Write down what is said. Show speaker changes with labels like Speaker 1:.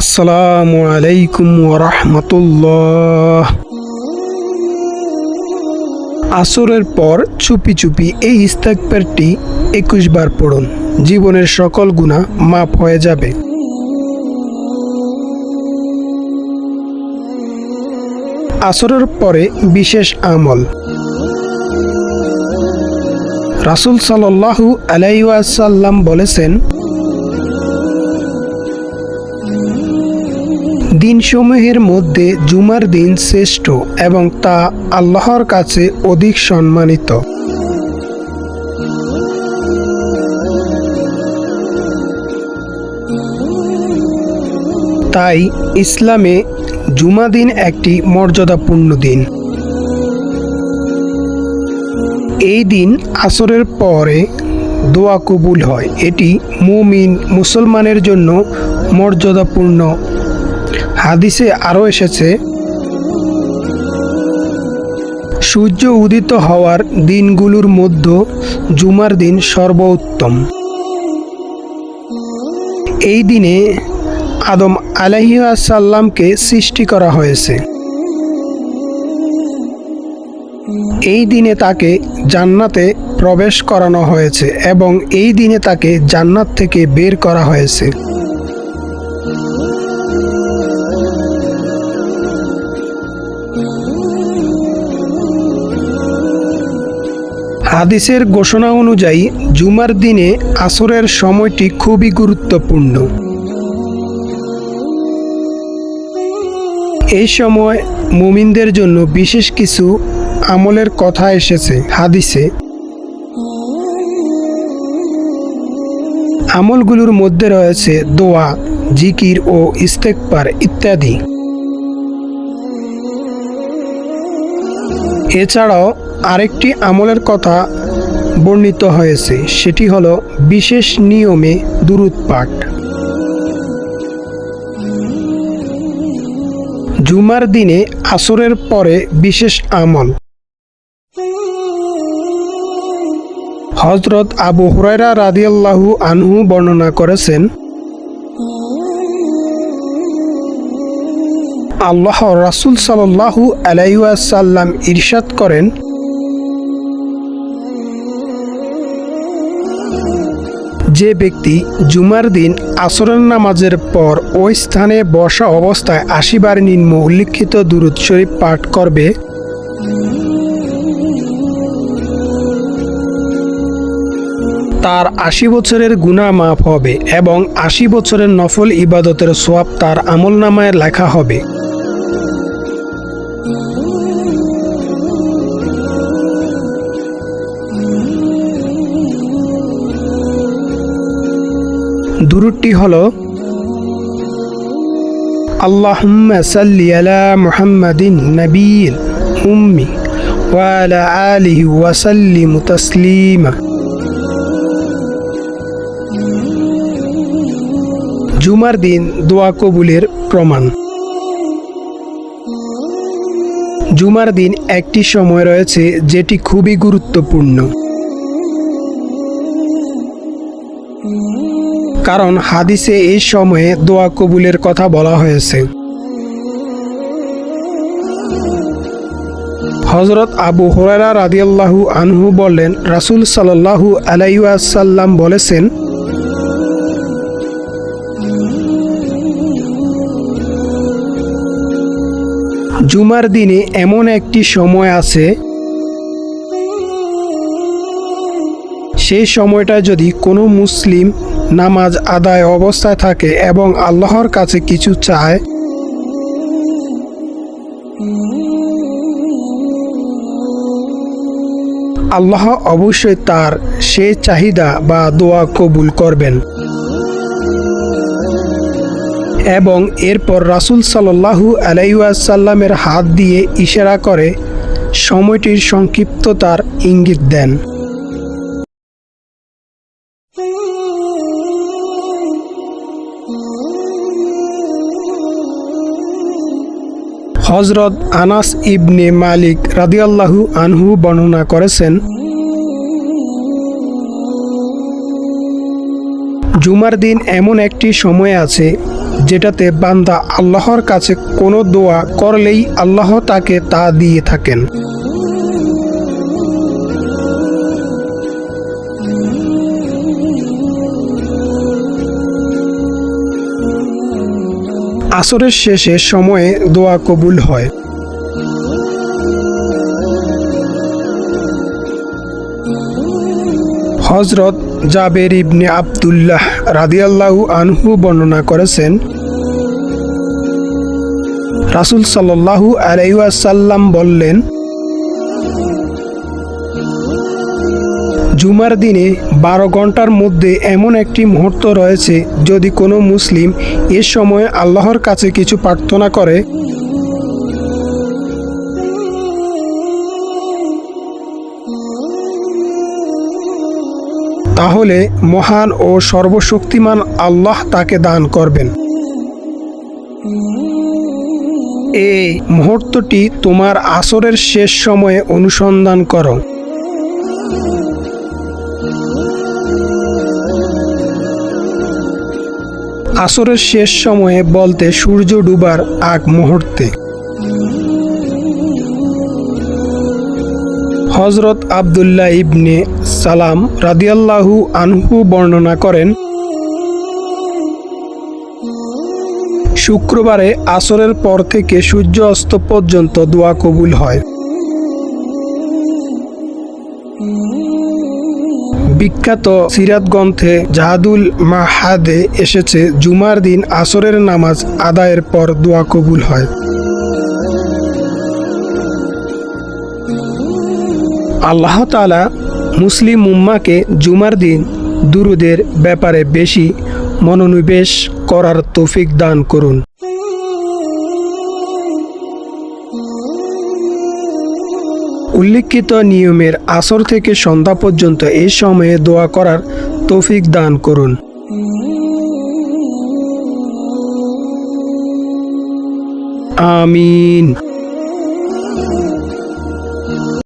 Speaker 1: আসসালামু আলাইকুম রহমতুল্লাহ আসরের পর চুপি চুপি এই ইস্তাকবারটি একুশ বার পড়ুন। জীবনের সকল গুণা মাপ হয়ে যাবে। আসরের পরে বিশেষ আমল। রাসুল সাল্লাল্লাহু আলাইসাল্লাম বলেছেন দিনসমূহের মধ্যে জুমার দিন শ্রেষ্ঠ এবং তা আল্লাহর কাছে অধিক সম্মানিত। তাই ইসলামে জুমা দিন একটি মর্যাদাপূর্ণ দিন। এই দিন আসরের পরে দোয়া কবুল হয়। এটি মুমিন মুসলমানের জন্য মর্যাদাপূর্ণ হাদিসে আরও এসেছে, সূর্য উদিত হওয়ার দিনগুলোর মধ্যে জুমার দিন সর্বোত্তম। এই দিনে আদম আলাইসাল্লামকে সৃষ্টি করা হয়েছে। এই দিনে তাকে জান্নাতে প্রবেশ করানো হয়েছে এবং এই দিনে তাকে জান্নাত থেকে বের করা হয়েছে। হাদিসের ঘোষণা অনুযায়ী, জুমার দিনে আসরের সময়টি খুবই গুরুত্বপূর্ণ। এই সময় মুমিনদের জন্য বিশেষ কিছু আমলের কথা এসেছে হাদিসে। আমলগুলোর মধ্যে রয়েছে দোয়া, জিকির ও ইস্তেকবার ইত্যাদি। এছাড়াও আরেকটি আমলের কথা বর্ণিত হয়েছে, সেটি হলো বিশেষ নিয়মে দুরুদ পাঠ। জুমার দিনে আসরের পরে বিশেষ আমল। হজরত আবু হুরায়রা রাদিয়াল্লাহু আনহু বর্ণনা করেছেন, আল্লাহ রাসুল সাল্লাহু আলাইসাল্লাম ইরশাদ করেন যে ব্যক্তি জুমার দিন আসরের নামাজের পর ওই স্থানে বসা অবস্থায় আশিবার নিম্ন উল্লিখিত দুরুদ শরীফ পাঠ করবে। তার আশি বছরের গুণা মাফ হবে এবং আশি বছরের নফল ইবাদতের সোয়াব তার আমল নামায় লেখা হবে। দুরুটি হল, আল্লাহুম্মা আলা মুহাম্মাদিন নবীল উম্মি ওয়ালা আলিহি ওয়াসাল্লিম তাসলিমা। জুমার দিন দোয়া কবুলের প্রমাণ। জুমার দিন একটি সময় রয়েছে যেটি খুবই গুরুত্বপূর্ণ। কারণ হাদিসে এই সময়ে দোয়া কবুলের কথা বলা হয়েছে। হজরত আবু হরারা রাদিয়াল্লাহু আনহু বললেন, রাসুল সাল্লাহু আলাইসাল্লাম বলেছেন, জুমার দিনে এমন একটি সময় আছে, সেই সময়টা যদি কোনো মুসলিম নামাজ আদায় অবস্থায় থাকে এবং আল্লাহর কাছে কিছু চায়। আল্লাহ অবশ্যই তার সে চাহিদা বা দোয়া কবুল করবেন। এবং এরপর রাসুল সাল্লাহু আলাইসাল্লামের হাত দিয়ে ইশারা করে, সময়টির সংক্ষিপ্ততার ইঙ্গিত দেন। হজরত আনাস ইবনে মালিক রাদিয়াল্লাহু আনহু বর্ণনা করেছেন, জুমার দিন এমন একটি সময় আছে যেটাতে বান্দা আল্লাহর কাছে কোনো দোয়া করলেই আল্লাহ তাকে তা দিয়ে থাকেন। আসরের শেষে সময়ে দোয়া কবুল হয়। হজরত জাবের ইবনে আবদুল্লাহ রাদিয়াল্লাহু আনহু বর্ণনা করেছেন, রাসুল সাল্লাল্লাহু আলাইসাল্লাম বললেন জুমার দিনে বারো ঘণ্টার মধ্যে এমন একটি মুহূর্ত রয়েছে যদি কোনো মুসলিম এ সময় আল্লাহর কাছে কিছু প্রার্থনা করে। তাহলে মহান ও সর্বশক্তিমান আল্লাহ তাকে দান করবেন। এই মুহূর্তটি তোমার আসরের শেষ সময়ে অনুসন্ধান করো। আসরের শেষ সময়ে বলতে সূর্য ডুবার আগ মুহূর্তে। হজরত আবদুল্লাহ ইবনে সালাম রাদিয়াল্লাহু আনহু বর্ণনা করেন, শুক্রবারে আসরের পর থেকে সূর্য অস্ত পর্যন্ত দোয়া কবুল হয়। বিখ্যাত সিরাত গ্রন্থে জাহাদুল মাহাদে এসেছে, জুমার দিন আসরের নামাজ আদায়ের পর দোয়া কবুল হয়। আল্লাহ তালা মুসলিম উম্মাকে জুমার দিন দুরুদের ব্যাপারে বেশি মনোনিবেশ করার তৌফিক দান করুন। উল্লিখিত নিয়মের আসর থেকে সন্ধ্যা পর্যন্ত এই সময়ে দোয়া করার তৌফিক দান করুন। আমিন।